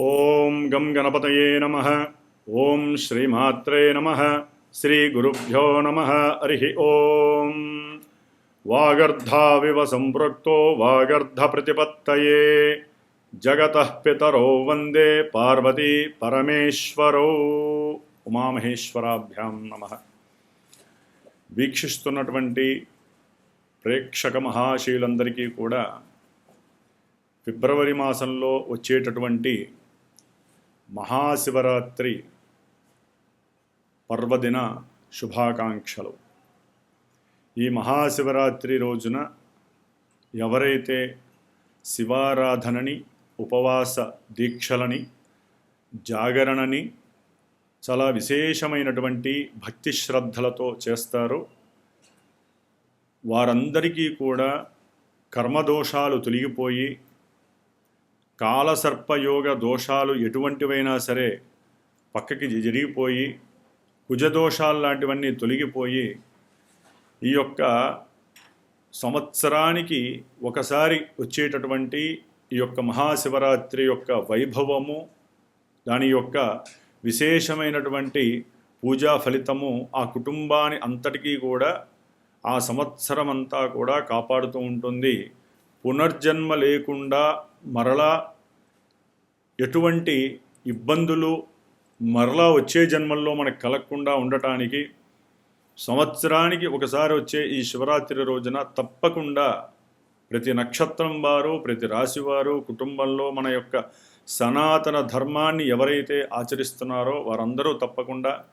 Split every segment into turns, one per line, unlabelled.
ఓం గం గణపతయే నమ. ఓం శ్రీమాత్రే నమ. శ్రీగురుభ్యో నమ. హరి ఓం. వాగర్ధావివ సంపృక్తో వాగర్ధ ప్రతిపత్తయే. జగత పితరో వందే పార్వతీ పరమేశ్వరో. ఉమామహేశ్వరాభ్యాం నమ. వీక్షిస్తున్నటువంటి ప్రేక్షక మహాశీలందరికీ కూడా ఫిబ్రవరి మాసంలో వచ్చేటటువంటి మహాశివరాత్రి పర్వదిన శుభాకాంక్షలు. ఈ మహాశివరాత్రి రోజున ఎవరైతే శివారాధనని ఉపవాస దీక్షలని జాగరణని చాలా విశేషమైనటువంటి భక్తి శ్రద్ధలతో చేస్తారో వారందరికీ కూడా కర్మదోషాలు తొలగిపోయి కాలసర్పయోగ దోషాలు ఎటువంటివైనా సరే పక్కకి జరిగిపోయి కుజదోషాలు లాంటివన్నీ తొలగిపోయి ఈ యొక్క సంవత్సరానికి ఒకసారి వచ్చేటటువంటి ఈ యొక్క మహాశివరాత్రి యొక్క వైభవము దాని యొక్క విశేషమైనటువంటి పూజా ఫలితము ఆ కుటుంబాన్ని అంతటికీ కూడా ఆ సంవత్సరం అంతా కూడా కాపాడుతూ ఉంటుంది. పునర్జన్మ లేకుండా మరలా ఎటువంటి ఇబ్బందులు మరలా వచ్చే జన్మల్లో మనకు కలగకుండా ఉండటానికి సంవత్సరానికి ఒకసారి వచ్చే ఈ శివరాత్రి రోజున తప్పకుండా ప్రతి నక్షత్రం వారు ప్రతి రాశి వారు కుటుంబంలో మన యొక్క సనాతన ధర్మాన్ని ఎవరైతే ఆచరిస్తున్నారో వారందరూ తప్పకుండా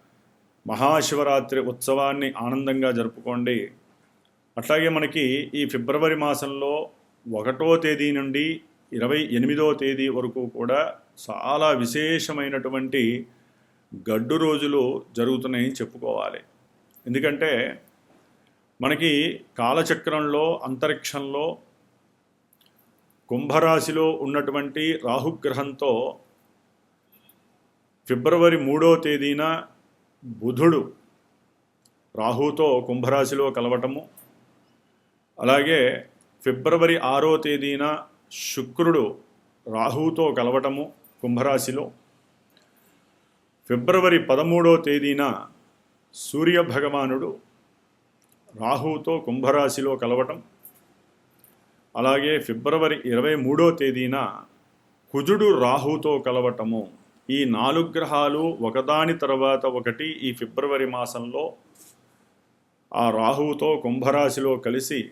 మహాశివరాత్రి ఉత్సవాన్ని ఆనందంగా జరుపుకోండి. అట్లాగే మనకి ఈ ఫిబ్రవరి మాసంలో ఒకటో తేదీ నుండి ఇరవై ఎనిమిదో తేదీ వరకు కూడా చాలా విశేషమైనటువంటి గడ్డు రోజులు జరుగుతున్నాయని చెప్పుకోవాలి. ఎందుకంటే మనకి కాలచక్రంలో అంతరిక్షంలో కుంభరాశిలో ఉన్నటువంటి రాహుగ్రహంతో ఫిబ్రవరి మూడో తేదీన బుధుడు రాహుతో కుంభరాశిలో కలవటము అలాగే ఫిబ్రవరి ఆరో తేదీన శుక్రుడు రాహుతో కలవటము కుంభరాశిలో. ఫిబ్రవరి పదమూడో తేదీన సూర్య భగవానుడు రాహుతో కుంభరాశిలో కలవటం. అలాగే ఫిబ్రవరి ఇరవై మూడో తేదీన కుజుడు రాహుతో కలవటము. ఈ నాలుగు గ్రహాలు ఒకదాని తర్వాత ఒకటి ఈ ఫిబ్రవరి మాసంలో ఆ రాహువుతో కుంభరాశిలో కలిసి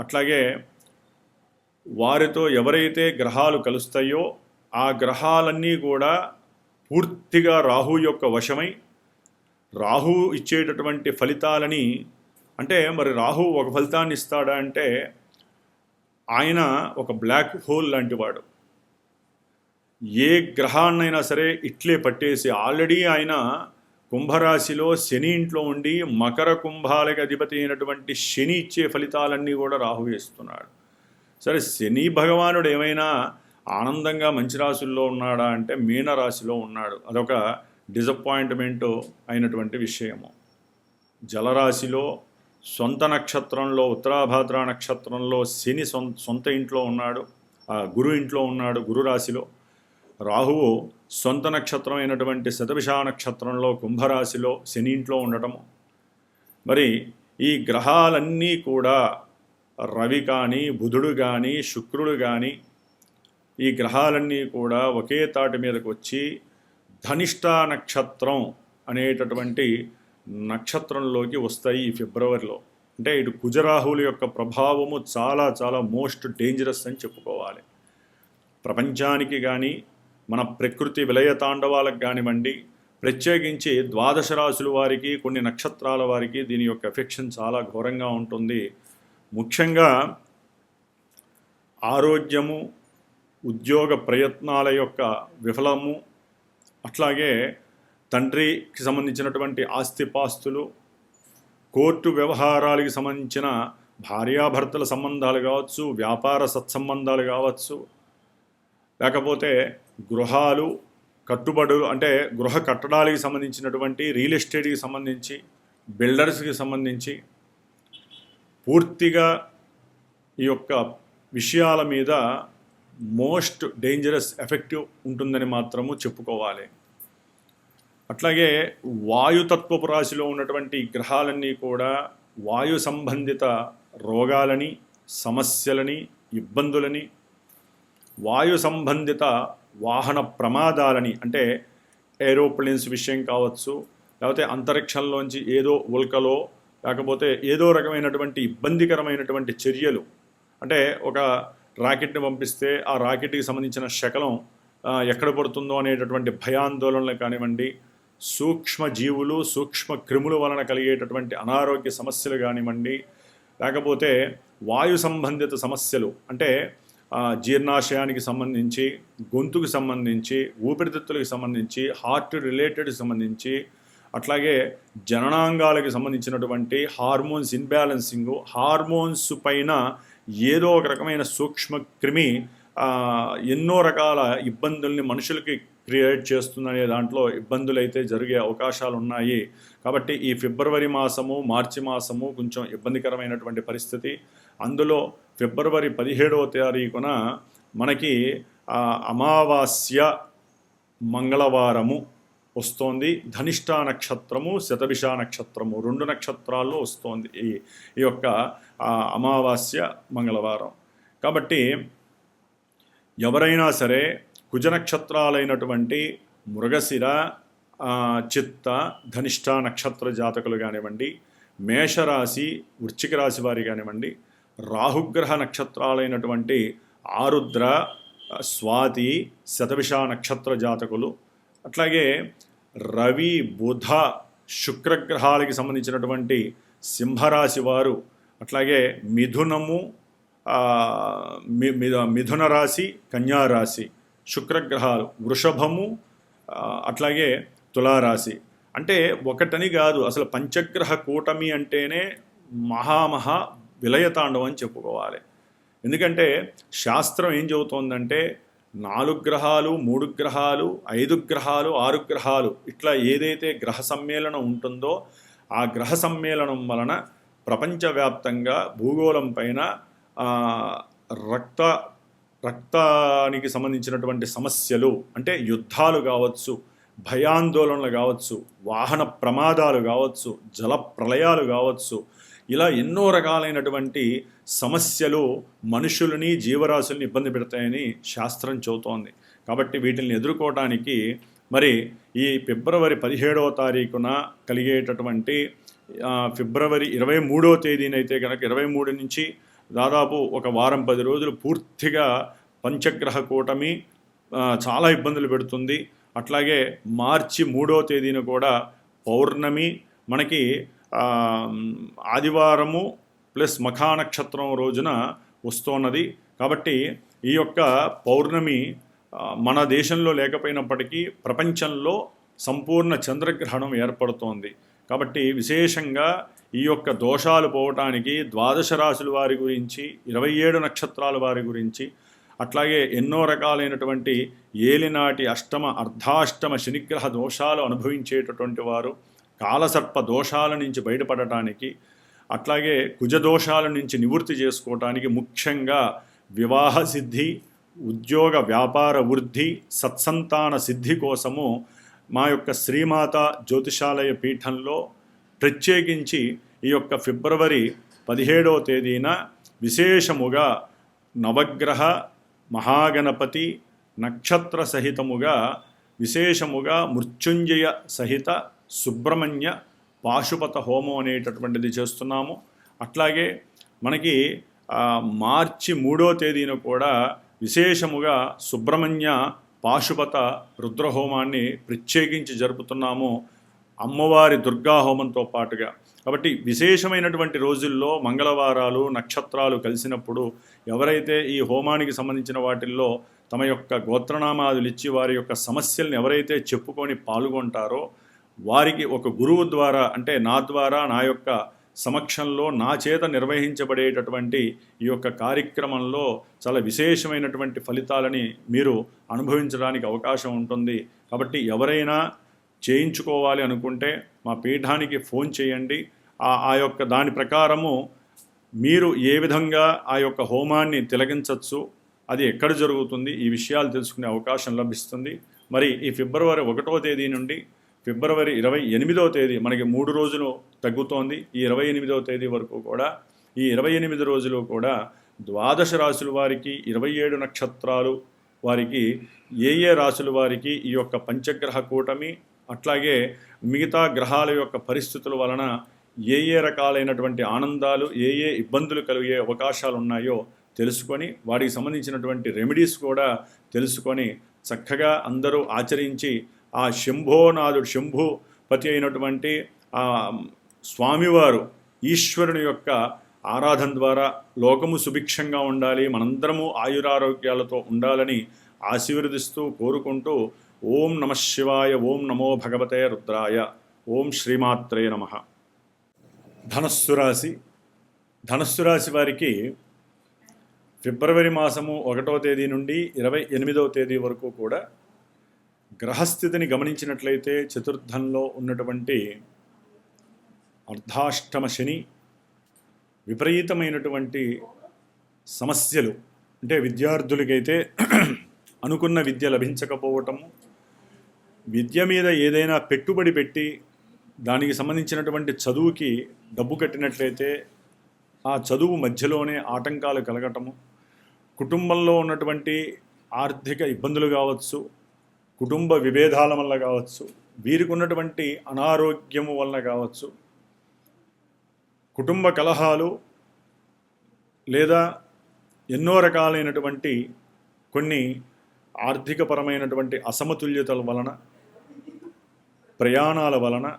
అట్లాగే వారితో ఎవరైతే గ్రహాలు కలుస్తాయో ఆ గ్రహాలన్నీ కూడా పూర్తిగా రాహు యొక్క వశమై రాహు ఇచ్చేటటువంటి ఫలితాలని అంటే మరి రాహు ఒక ఫలితాన్ని ఇస్తాడా అంటే ఆయన ఒక బ్లాక్ హోల్ లాంటివాడు ఏ గ్రహాన్నైనా సరే ఇట్లే పట్టేసి ఆల్రెడీ ఆయన కుంభరాశిలో శని ఇంట్లో ఉండి మకర కుంభాలకి అధిపతి అయినటువంటి శని ఇచ్చే ఫలితాలన్నీ కూడా రాహు వేస్తున్నాడు. సరే శని భగవానుడు ఏమైనా ఆనందంగా మంచి రాశుల్లో ఉన్నాడా అంటే మీన రాశిలో ఉన్నాడు. అదొక డిసప్పాయింట్మెంట్ అయినటువంటి విషయము. జలరాశిలో సొంత నక్షత్రంలో ఉత్తరాభాద్ర నక్షత్రంలో శని సొంత సొంత ఇంట్లో ఉన్నాడు. ఆ గురు ఇంట్లో ఉన్నాడు గురు రాశిలో. రాహువు సొంత నక్షత్రం అయినటువంటి శతభిషా నక్షత్రంలో కుంభరాశిలో శనింట్లో ఉండటము. మరి ఈ గ్రహాలన్నీ కూడా రవి కానీ బుధుడు కానీ శుక్రుడు కానీ ఈ గ్రహాలన్నీ కూడా ఒకే తాటి మీదకు వచ్చి ధనిష్ట నక్షత్రం అనేటటువంటి నక్షత్రంలోకి వస్తాయి ఈ ఫిబ్రవరిలో. అంటే ఇటు కుజరాహువుల యొక్క ప్రభావము చాలా చాలా మోస్ట్ డేంజరస్ అని చెప్పుకోవాలి. ప్రపంచానికి కానీ మన ప్రకృతి విలయ తాండవాలకు కానివ్వండి ప్రత్యేకించి ద్వాదశ రాశుల వారికి కొన్ని నక్షత్రాల వారికి దీని యొక్క ఎఫెక్షన్ చాలా ఘోరంగా ఉంటుంది. ముఖ్యంగా ఆరోగ్యము ఉద్యోగ ప్రయత్నాల యొక్క విఫలము అట్లాగే తండ్రికి సంబంధించినటువంటి ఆస్తిపాస్తులు కోర్టు వ్యవహారాలకు సంబంధించిన భార్యాభర్తల సంబంధాలు కావచ్చు వ్యాపార సత్సంబంధాలు కావచ్చు లేకపోతే గృహాలు కట్టుబడులు అంటే గృహ కట్టడాలకి సంబంధించినటువంటి రియల్ ఎస్టేట్కి సంబంధించి బిల్డర్స్కి సంబంధించి పూర్తిగా ఈ యొక్క విషయాల మీద మోస్ట్ డేంజరస్ ఎఫెక్టివ్ ఉంటుందని మాత్రము చెప్పుకోవాలి. అట్లాగే వాయుతత్వపు రాశిలో ఉన్నటువంటి గ్రహాలన్నీ కూడా వాయు సంబంధిత రోగాలని సమస్యలని ఇబ్బందులని వాయు సంబంధిత వాహన ప్రమాదాలని అంటే ఏరోప్లేన్స్ విషయం కావచ్చు లేకపోతే అంతరిక్షంలోంచి ఏదో ఉల్కలో లేకపోతే ఏదో రకమైనటువంటి ఇబ్బందికరమైనటువంటి చర్యలు అంటే ఒక రాకెట్ని పంపిస్తే ఆ రాకెట్కి సంబంధించిన శకలం ఎక్కడ పడుతుందో అనేటటువంటి భయాందోళనలు కానివ్వండి సూక్ష్మ జీవులు సూక్ష్మ క్రిముల వలన కలిగేటటువంటి అనారోగ్య సమస్యలు కానివ్వండి లేకపోతే వాయు సంబంధిత సమస్యలు అంటే జీర్ణాశయానికి సంబంధించి గొంతుకు సంబంధించి ఊపిరితిత్తులకు సంబంధించి హార్ట్ రిలేటెడ్ సంబంధించి అట్లాగే జననాంగాలకు సంబంధించినటువంటి హార్మోన్స్ ఇన్బ్యాలెన్సింగ్ హార్మోన్స్ పైన ఏదో ఒక రకమైన సూక్ష్మ క్రిమి ఎన్నో రకాల ఇబ్బందుల్ని మనుషులకి క్రియేట్ చేస్తుందనే దాంట్లో ఇబ్బందులు అయితే జరిగే అవకాశాలు ఉన్నాయి కాబట్టి ఈ ఫిబ్రవరి మాసము మార్చి మాసము కొంచెం ఇబ్బందికరమైనటువంటి పరిస్థితి. అందులో ఫిబ్రవరి పదిహేడవ తారీఖున మనకి ఆ, అమావాస్య మంగళవారము వస్తోంది. ధనిష్ట నక్షత్రము శతభిష నక్షత్రము రెండు నక్షత్రాల్లో వస్తోంది ఈ ఈ యొక్క అమావాస్య మంగళవారం. కాబట్టి ఎవరైనా సరే కుజ నక్షత్రాలైనటువంటి మృగశిర చిత్త ధనిష్ట నక్షత్ర జాతకులు కానివ్వండి మేషరాశి వృశ్చిక రాశి వారి కానివ్వండి రాహుగ్రహ నక్షత్రాలైనటువంటి ఆరుద్ర స్వాతి శతభిష నక్షత్ర జాతకులు అట్లాగే రవి బుధ శుక్రగ్రహాలకి సంబంధించినటువంటి సింహరాశి వారు అట్లాగే మిథునము మి- మిథున రాశి కన్యారాశి శుక్రగ్రహాలు వృషభము అట్లాగే తులారాశి. అంటే ఒకటని కాదు అసలు పంచగ్రహ కూటమి అంటేనే మహామహా విలయతాండవం అని చెప్పుకోవాలి. ఎందుకంటే శాస్త్రం ఏం చెబుతోందంటే నాలుగు గ్రహాలు మూడు గ్రహాలు ఐదు గ్రహాలు ఆరు గ్రహాలు ఇట్లా ఏదైతే గ్రహ సమ్మేళనం ఉంటుందో ఆ గ్రహ సమ్మేళనం వలన ప్రపంచవ్యాప్తంగా భూగోళం పైన రక్త రక్తానికి సంబంధించినటువంటి సమస్యలు అంటే యుద్ధాలు కావచ్చు భయాందోళనలు కావచ్చు వాహన ప్రమాదాలు కావచ్చు జల ప్రళయాలు కావచ్చు ఇలా ఎన్నో రకాలైనటువంటి సమస్యలు మనుషులని జీవరాశుల్ని ఇబ్బంది పెడతాయని శాస్త్రం చెబుతోంది. కాబట్టి వీటిని ఎదుర్కోవటానికి మరి ఈ ఫిబ్రవరి పదిహేడవ తారీఖున కలిగేటటువంటి ఫిబ్రవరి ఇరవై మూడవ తేదీనైతే కనుక ఇరవై మూడు నుంచి దాదాపు ఒక వారం పది రోజులు పూర్తిగా పంచగ్రహ కూటమి చాలా ఇబ్బందులు పెడుతుంది. అట్లాగే మార్చి మూడో తేదీన కూడా పౌర్ణమి మనకి ఆదివారము ప్లస్ మఖా నక్షత్రం రోజున వస్తున్నది. కాబట్టి ఈ యొక్క పౌర్ణమి మన దేశంలో లేకపోయినప్పటికీ ప్రపంచంలో సంపూర్ణ చంద్రగ్రహణం ఏర్పడుతోంది. కాబట్టి విశేషంగా ఈ యొక్క దోషాలు పోవటానికి ద్వాదశ రాశుల వారి గురించి ఇరవై ఏడు నక్షత్రాల వారి గురించి అట్లాగే ఎన్నో రకాలైనటువంటి ఏలినాటి అష్టమ అర్ధాష్టమ శనిగ్రహ దోషాలు అనుభవించేటటువంటి వారు కాలసర్ప దోషాల నుంచి బయటపడటానికి అట్లాగే కుజ దోషాల నుంచి నివృత్తి చేసుకోవటానికి ముఖ్యంగా వివాహ సిద్ధి ఉద్యోగ వ్యాపార వృద్ధి సత్సంతాన సిద్ధి కోసము మా యొక్క శ్రీమాత జ్యోతిషాలయ పీఠంలో ప్రత్యేకించి ఈ యొక్క ఫిబ్రవరి పదిహేడవ తేదీన విశేషముగా నవగ్రహ మహాగణపతి నక్షత్ర సహితముగా విశేషముగా మృత్యుంజయ సహిత సుబ్రహ్మణ్య పాశుపత హోమం అనేటటువంటిది చేస్తున్నాము. అట్లాగే మనకి మార్చి మూడో తేదీన కూడా విశేషముగా సుబ్రహ్మణ్య పాశుపత రుద్రహోమాన్ని ప్రత్యేకించి జరుపుతున్నాము అమ్మవారి దుర్గా హోమంతో పాటుగా. కాబట్టి విశేషమైనటువంటి రోజుల్లో మంగళవారాలు నక్షత్రాలు కలిసినప్పుడు ఎవరైతే ఈ హోమానికి సంబంధించిన వాటిల్లో తమ యొక్క గోత్రనామాదులు ఇచ్చి వారి యొక్క సమస్యల్ని ఎవరైతే చెప్పుకొని పాల్గొంటారో వారికి ఒక గురువు ద్వారా అంటే నా ద్వారా నా యొక్క సమక్షంలో నా చేత నిర్వహించబడేటటువంటి ఈ యొక్క కార్యక్రమంలో చాలా విశేషమైనటువంటి ఫలితాలని మీరు అనుభవించడానికి అవకాశం ఉంటుంది. కాబట్టి ఎవరైనా చేయించుకోవాలి అనుకుంటే మా పీఠానికి ఫోన్ చేయండి. ఆ యొక్క దాని ప్రకారము మీరు ఏ విధంగా ఆ యొక్క హోమాన్ని తిలగించవచ్చు అది ఎక్కడ జరుగుతుంది ఈ విషయాలు తెలుసుకునే అవకాశం లభిస్తుంది. మరి ఈ ఫిబ్రవరి ఒకటో తేదీ నుండి ఫిబ్రవరి ఇరవై ఎనిమిదవ తేదీ మనకి మూడు రోజులు తగ్గుతోంది. ఈ ఇరవై ఎనిమిదవ తేదీ వరకు కూడా ఈ ఇరవై ఎనిమిది రోజులు కూడా ద్వాదశ రాశుల వారికి ఇరవై ఏడు నక్షత్రాలు వారికి ఏ ఏ రాశుల వారికి ఈ యొక్క పంచగ్రహ కూటమి అట్లాగే మిగతా గ్రహాల యొక్క పరిస్థితుల వలన ఏ ఏ రకాలైనటువంటి ఆనందాలు ఏ ఏ ఇబ్బందులు కలిగే అవకాశాలు ఉన్నాయో తెలుసుకొని వాటికి సంబంధించినటువంటి రెమెడీస్ కూడా తెలుసుకొని చక్కగా అందరూ ఆచరించి ఆ శంభోనాథుడు శంభుపతి అయినటువంటి ఆ స్వామివారు ఈశ్వరుని యొక్క ఆరాధన ద్వారా లోకము సుభిక్షంగా ఉండాలి మనందరము ఆయురారోగ్యాలతో ఉండాలని ఆశీర్వదిస్తూ కోరుకుంటూ ఓం నమ శివాయ ఓం నమో భగవతే రుద్రాయ ఓం శ్రీమాత్రే నమ. ధనస్సు రాశి. ధనస్సు రాశి వారికి ఫిబ్రవరి మాసము ఒకటో తేదీ నుండి ఇరవై ఎనిమిదవ తేదీ వరకు కూడా గ్రహస్థితిని గమనించినట్లయితే చతుర్థంలో ఉన్నటువంటి అర్ధాష్టమ శని విపరీతమైనటువంటి సమస్యలు అంటే విద్యార్థులకైతే అనుకున్న విద్య లభించకపోవటము విద్య మీద ఏదైనా పెట్టుబడి పెట్టి దానికి సంబంధించినటువంటి చదువుకి డబ్బు కట్టినట్లయితే ఆ చదువు మధ్యలోనే ఆటంకాలు కలగటము కుటుంబంలో ఉన్నటువంటి ఆర్థిక ఇబ్బందులు కావచ్చు కుటుంబ విభేదాల వల్ల కావచ్చు వీరికి ఉన్నటువంటి అనారోగ్యము వలన కావచ్చు కుటుంబ కలహాలు లేదా ఎన్నో రకాలైనటువంటి కొన్ని ఆర్థికపరమైనటువంటి అసమతుల్యతల వలన ప్రయాణాల వలన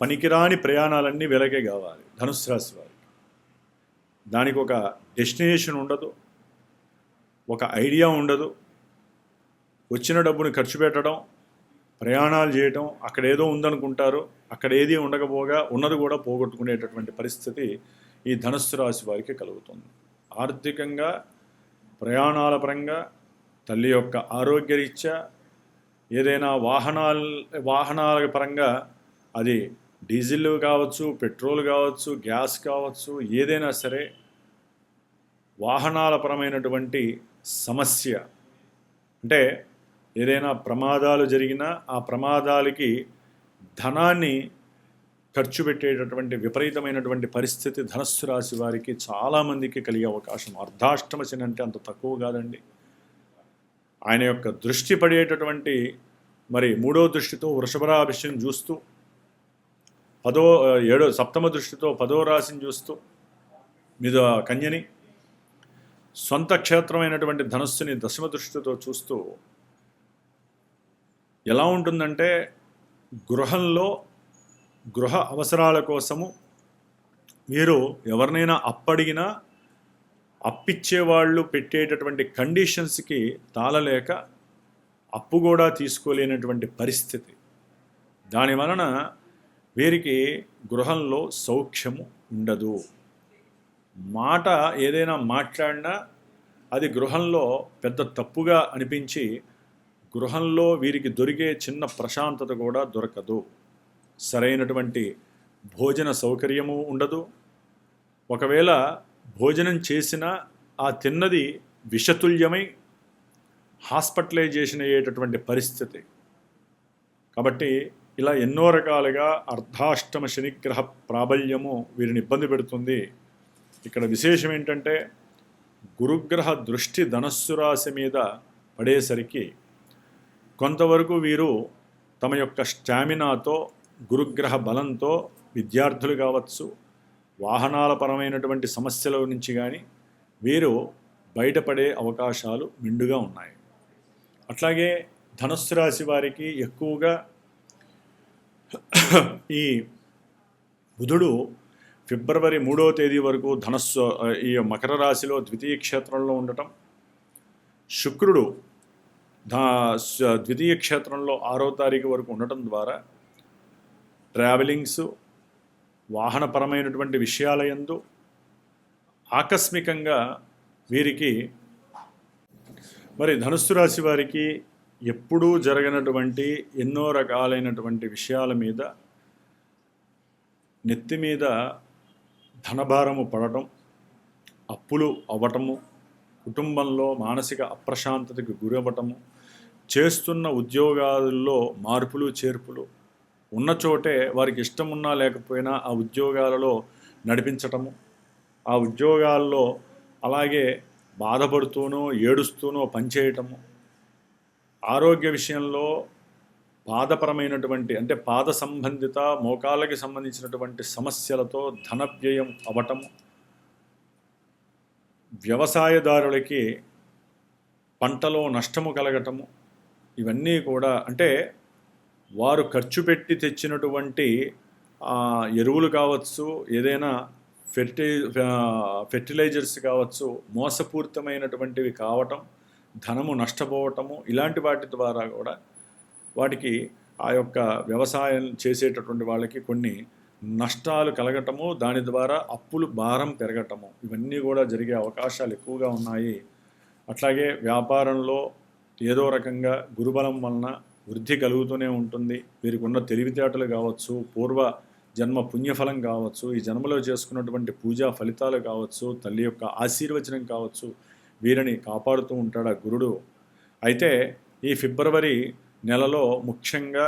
పనికిరాని ప్రయాణాలన్నీ వెలకే కావాలి ధనుసు రాశి వారికి. దానికి ఒక డెస్టినేషన్ ఉండదు ఒక ఐడియా ఉండదు వచ్చిన డబ్బుని ఖర్చు పెట్టడం ప్రయాణాలు చేయటం అక్కడ ఏదో ఉందనుకుంటారు అక్కడ ఏది ఉండకపోగా ఉన్నది కూడా పోగొట్టుకునేటటువంటి పరిస్థితి ఈ ధనుస్సు రాశి వారికి కలుగుతుంది. ఆర్థికంగా ప్రయాణాల పరంగా తల్లి యొక్క ఆరోగ్యరీత్యా ఏదైనా వాహనాల వాహనాల పరంగా అది డీజిల్ కావచ్చు పెట్రోల్ కావచ్చు గ్యాస్ కావచ్చు ఏదైనా సరే వాహనాల పరమైనటువంటి సమస్య. అంటే ఏదైనా ప్రమాదాలు జరిగినా ఆ ప్రమాదాలకి ధనాన్ని ఖర్చు పెట్టేటటువంటి విపరీతమైనటువంటి పరిస్థితి ధనస్సు రాశి వారికి చాలామందికి కలిగే అవకాశం. అర్ధాష్టమ శని అంటే అంత తక్కువ కాదండి. ఆయన యొక్క దృష్టి పడేటటువంటి మరి మూడో దృష్టితో వృషభరాభిష్యం చూస్తూ పదో ఏడో సప్తమ దృష్టితో పదో రాశిని చూస్తూ మీద కన్యని సొంత క్షేత్రమైనటువంటి ధనస్సుని దశమ దృష్టితో చూస్తూ ఎలా ఉంటుందంటే గృహంలో గృహ అవసరాల కోసము మీరు ఎవరినైనా అప్పడిగినా అప్పిచ్చేవాళ్ళు పెట్టేటటువంటి కండిషన్స్కి తాళలేక అప్పు కూడా తీసుకోలేనటువంటి పరిస్థితి. దాని వలన వీరికి గృహంలో సౌఖ్యము ఉండదు. మాట ఏదైనా మాట్లాడినా అది గృహంలో పెద్ద తప్పుగా అనిపించి గృహంలో వీరికి దొరికే చిన్న ప్రశాంతత కూడా దొరకదు. సరైనటువంటి భోజన సౌకర్యము ఉండదు. ఒకవేళ భోజనం చేసిన ఆ తిన్నది విషతుల్యమై హాస్పిటలైజేషన్ అయ్యేటటువంటి పరిస్థితి. కాబట్టి ఇలా ఎన్నో రకాలుగా అర్ధాష్టమ శనిగ్రహ ప్రాబల్యము వీరిని ఇబ్బంది పెడుతుంది. ఇక్కడ విశేషం ఏంటంటే గురుగ్రహ దృష్టి ధనస్సు రాశి మీద పడేసరికి కొంతవరకు వీరు తమ యొక్క స్టామినాతో గురుగ్రహ బలంతో విద్యార్థులు కావచ్చు వాహనాల పరమైనటువంటి సమస్యల నుంచి కానీ వీరు బయటపడే అవకాశాలు మిండుగా ఉన్నాయి. అట్లాగే ధనుస్సు రాశి వారికి ఎక్కువగా ఈ బుధుడు ఫిబ్రవరి మూడవ తేదీ వరకు ధనస్సు ఈ మకర రాశిలో ద్వితీయ క్షేత్రంలో ఉండటం శుక్రుడు ధా ద్వితీయ క్షేత్రంలో ఆరో తారీఖు వరకు ఉండటం ద్వారా ట్రావెలింగ్స్ వాహనపరమైనటువంటి విషయాల యందు ఆకస్మికంగా వీరికి మరి ధనుస్సు రాశి వారికి ఎప్పుడూ జరగనటువంటి ఎన్నో రకాలైనటువంటి విషయాల మీద నెత్తి మీద ధనభారము పడటం అప్పులు అవ్వటము కుటుంబంలో మానసిక అప్రశాంతతకు గురవ్వటము చేస్తున్న ఉద్యోగాల్లో మార్పులు చేర్పులు ఉన్న చోటే వారికి ఇష్టం ఉన్నా లేకపోయినా ఆ ఉద్యోగాలలో నడిపించటము ఆ ఉద్యోగాల్లో అలాగే బాధపడుతూనో ఏడుస్తూనో పనిచేయటము ఆరోగ్య విషయంలో పాదపరమైనటువంటి అంటే పాద సంబంధిత మోకాళ్ళకి సంబంధించినటువంటి సమస్యలతో ధన వ్యయం అవ్వటము వ్యవసాయదారులకి పంటలో నష్టము కలగటము ఇవన్నీ కూడా అంటే వారు ఖర్చు పెట్టి తెచ్చినటువంటి ఎరువులు కావచ్చు ఏదైనా ఫెర్టి ఫెర్టిలైజర్స్ కావచ్చు మోసపూరితమైనటువంటివి కావటం ధనము నష్టపోవటము ఇలాంటి వాటి ద్వారా కూడా వాటికి ఆ యొక్క వ్యవసాయం చేసేటటువంటి వాళ్ళకి కొన్ని నష్టాలు కలగటము దాని ద్వారా అప్పులు భారం పెరగటము ఇవన్నీ కూడా జరిగే అవకాశాలు ఎక్కువగా ఉన్నాయి. అట్లాగే వ్యాపారంలో ఏదో రకంగా గురుబలం వలన వృద్ధి కలుగుతూనే ఉంటుంది. వీరికి ఉన్న తెలివితేటలు కావచ్చు పూర్వ జన్మ పుణ్యఫలం కావచ్చు ఈ జన్మలో చేసుకున్నటువంటి పూజా ఫలితాలు కావచ్చు తల్లి యొక్క ఆశీర్వచనం కావచ్చు వీరిని కాపాడుతూ ఉంటాడు ఆ గురుడు? అయితే ఈ ఫిబ్రవరి నెలలో ముఖ్యంగా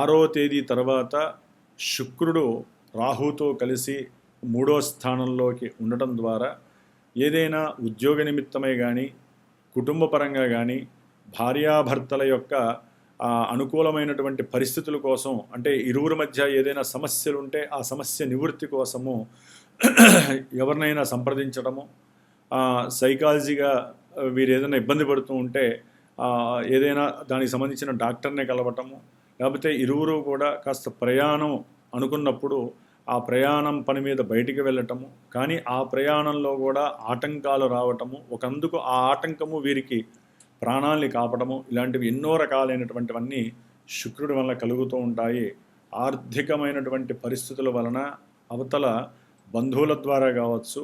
ఆరో తేదీ తర్వాత శుక్రుడు రాహుతో కలిసి మూడో స్థానంలోకి ఉండటం ద్వారా ఏదైనా ఉద్యోగ నిమిత్తమే కానీ కుటుంబపరంగా కానీ భార్యాభర్తల యొక్క అనుకూలమైనటువంటి పరిస్థితుల కోసం అంటే ఇరువురి మధ్య ఏదైనా సమస్యలు ఉంటే ఆ సమస్య నివృత్తి కోసము ఎవరినైనా సంప్రదించడము సైకాలజీగా వీరు ఏదైనా ఇబ్బంది పడుతూ ఉంటే ఏదైనా దానికి సంబంధించిన డాక్టర్ని కలవటము లేకపోతే ఇరువురు కూడా కాస్త ప్రయాణం అనుకున్నప్పుడు ఆ ప్రయాణం పని మీద బయటికి వెళ్ళటము కానీ ఆ ప్రయాణంలో కూడా ఆటంకాలు రావటము ఒకందుకు ఆ ఆటంకము వీరికి ప్రాణాల్ని కాపడము ఇలాంటివి ఎన్నో రకాలైనటువంటివన్నీ శుక్రుడి వలన కలుగుతూ ఉంటాయి. ఆర్థికమైనటువంటి పరిస్థితుల వలన అవతల బంధువుల ద్వారా కావచ్చు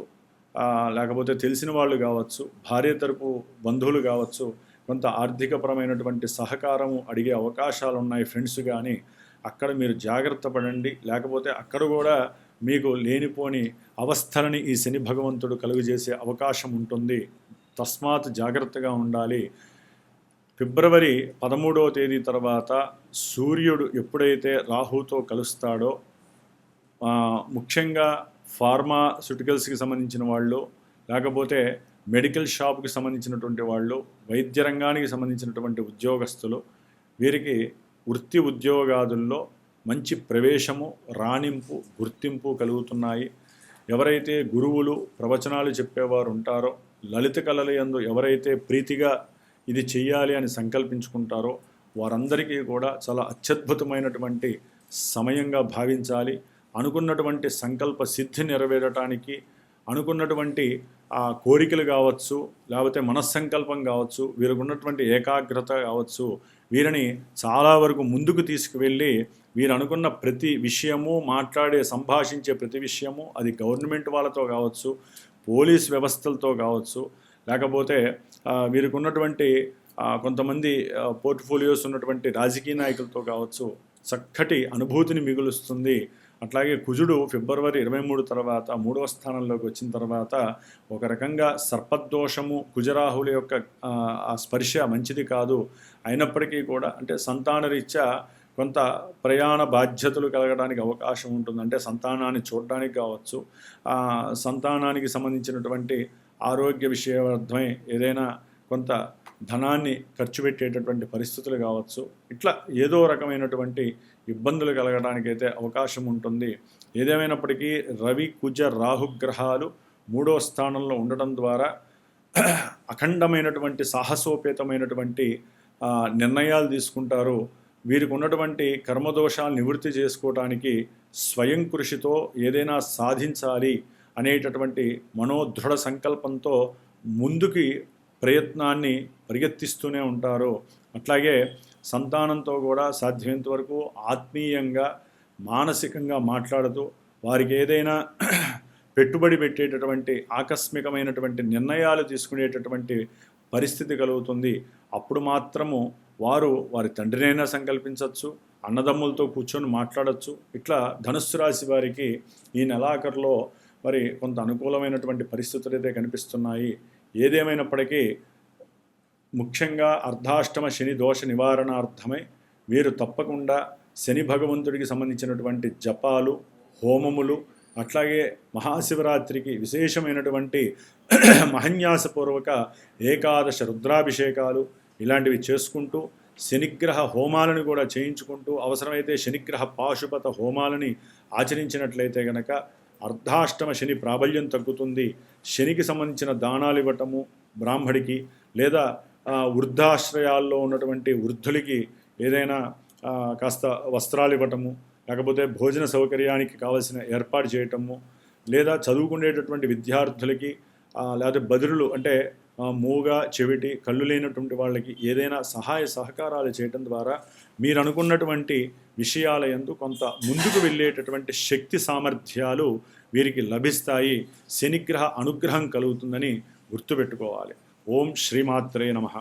లేకపోతే తెలిసిన వాళ్ళు కావచ్చు భార్య తరపు బంధువులు కావచ్చు కొంత ఆర్థికపరమైనటువంటి సహకారము అడిగే అవకాశాలు ఉన్నాయి ఫ్రెండ్స్ కానీ అక్కడ మీరు జాగ్రత్త పడండి. లేకపోతే అక్కడ కూడా మీకు లేనిపోని అవస్థలని ఈ శని భగవంతుడు కలుగజేసే అవకాశం ఉంటుంది. తస్మాత్ జాగ్రత్తగా ఉండాలి. ఫిబ్రవరి పదమూడవ తేదీ తర్వాత సూర్యుడు ఎప్పుడైతే రాహుతో కలుస్తాడో ముఖ్యంగా ఫార్మాస్యూటికల్స్కి సంబంధించిన వాళ్ళు లేకపోతే మెడికల్ షాప్కి సంబంధించినటువంటి వాళ్ళు వైద్య రంగానికి సంబంధించినటువంటి ఉద్యోగస్తులు వీరికి వృత్తి ఉద్యోగాదుల్లో మంచి ప్రవేశము రాణింపు గుర్తింపు కలుగుతున్నాయి. ఎవరైతే గురువులు ప్రవచనాలు చెప్పేవారు ఉంటారో లలిత కళల యందు ఎవరైతే ప్రీతిగా ఇది చెయ్యాలి అని సంకల్పించుకుంటారో వారందరికీ కూడా చాలా అత్యద్భుతమైనటువంటి సమయంగా భావించాలి. అనుకున్నటువంటి సంకల్ప సిద్ధి నెరవేరటానికి అనుకున్నటువంటి ఆ కోరికలు కావచ్చు లేకపోతే మనస్సంకల్పం కావచ్చు వీరికి ఉన్నటువంటి ఏకాగ్రత కావచ్చు వీరిని చాలా వరకు ముందుకు తీసుకువెళ్ళి వీరు అనుకున్న ప్రతి విషయము మాట్లాడే సంభాషించే ప్రతి విషయము అది గవర్నమెంట్ వాళ్ళతో కావచ్చు పోలీస్ వ్యవస్థలతో కావచ్చు లేకపోతే వీరికి ఉన్నటువంటి కొంతమంది పోర్ట్ఫోలియోస్ ఉన్నటువంటి రాజకీయ నాయకులతో కావచ్చు చక్కటి అనుభూతిని మిగులుస్తుంది. అట్లాగే కుజుడు ఫిబ్రవరి ఇరవై మూడు తర్వాత మూడవ స్థానంలోకి వచ్చిన తర్వాత ఒక రకంగా సర్పదోషము కుజరాహుల యొక్క ఆ, స్పర్శ మంచిది కాదు. అయినప్పటికీ కూడా అంటే సంతానరీత్యా కొంత ప్రయాణ బాధ్యతలు కలగడానికి అవకాశం ఉంటుంది. అంటే సంతానాన్ని చూడడానికి కావచ్చు. సంతానానికి సంబంధించినటువంటి ఆరోగ్య విషయార్థమై ఏదైనా కొంత ధనాన్ని ఖర్చు పెట్టేటటువంటి పరిస్థితులు కావచ్చు ఇట్లా ఏదో రకమైనటువంటి ఇబ్బందులు కలగడానికైతే అవకాశం ఉంటుంది. ఏదేమైనప్పటికీ రవి కుజ రాహుగ్రహాలు మూడో స్థానంలో ఉండడం ద్వారా అఖండమైనటువంటి సాహసోపేతమైనటువంటి నిర్ణయాలు తీసుకుంటారు. వీరికి ఉన్నటువంటి కర్మదోషాలు నివృత్తి చేసుకోవటానికి స్వయం కృషితో ఏదైనా సాధించాలి అనేటటువంటి మనోదృఢ సంకల్పంతో ముందుకి ప్రయత్నాన్ని పరిగెత్తిస్తూనే ఉంటారు అట్లాగే సంతానంతో కూడా సాధ్యమైనంత వరకు ఆత్మీయంగా మానసికంగా మాట్లాడుతూ వారికి ఏదైనా పెట్టుబడి పెట్టేటటువంటి ఆకస్మికమైనటువంటి నిర్ణయాలు తీసుకునేటటువంటి పరిస్థితి కలుగుతుంది. అప్పుడు మాత్రము వారు వారి తండ్రినైనా సంకల్పించవచ్చు అన్నదమ్ములతో కూర్చొని మాట్లాడచ్చు. ఇట్లా ధనుస్సు రాశి వారికి ఈ నెలాఖరులో మరి కొంత అనుకూలమైనటువంటి పరిస్థితులు అయితే కనిపిస్తున్నాయి. ఏదేమైనప్పటికీ ముఖ్యంగా అర్ధాష్టమ శని దోష నివారణార్థమై వీరు తప్పకుండా శని భగవంతుడికి సంబంధించినటువంటి జపాలు హోమములు అట్లాగే మహాశివరాత్రికి విశేషమైనటువంటి మహన్యాసపూర్వక ఏకాదశ రుద్రాభిషేకాలు ఇలాంటివి చేసుకుంటూ శనిగ్రహ హోమాలను కూడా చేయించుకుంటూ అవసరమైతే శనిగ్రహ పాశుపత హోమాలని ఆచరించినట్లయితే గనక అర్ధాష్టమ శని ప్రాబల్యం తగ్గుతుంది. శనికి సంబంధించిన దానాలు ఇవ్వటము బ్రాహ్మడికి లేదా వృద్ధాశ్రయాల్లో ఉన్నటువంటి వృద్ధులకి ఏదైనా కాస్త వస్త్రాలు ఇవ్వటము లేకపోతే భోజన సౌకర్యానికి కావలసిన ఏర్పాటు చేయటము లేదా చదువుకునేటటువంటి విద్యార్థులకి లేకపోతే బదురులు అంటే మూగ చెవిటి కళ్ళు లేనటువంటి వాళ్ళకి ఏదైనా సహాయ సహకారాలు చేయటం ద్వారా మీరు అనుకున్నటువంటి విషయాల ఎందు కొంత ముందుకు వెళ్ళేటటువంటి శక్తి సామర్థ్యాలు వీరికి లభిస్తాయి. శనిగ్రహ అనుగ్రహం కలుగుతుందని గుర్తుపెట్టుకోవాలి. ఓం శ్రీమాత్రే నమః.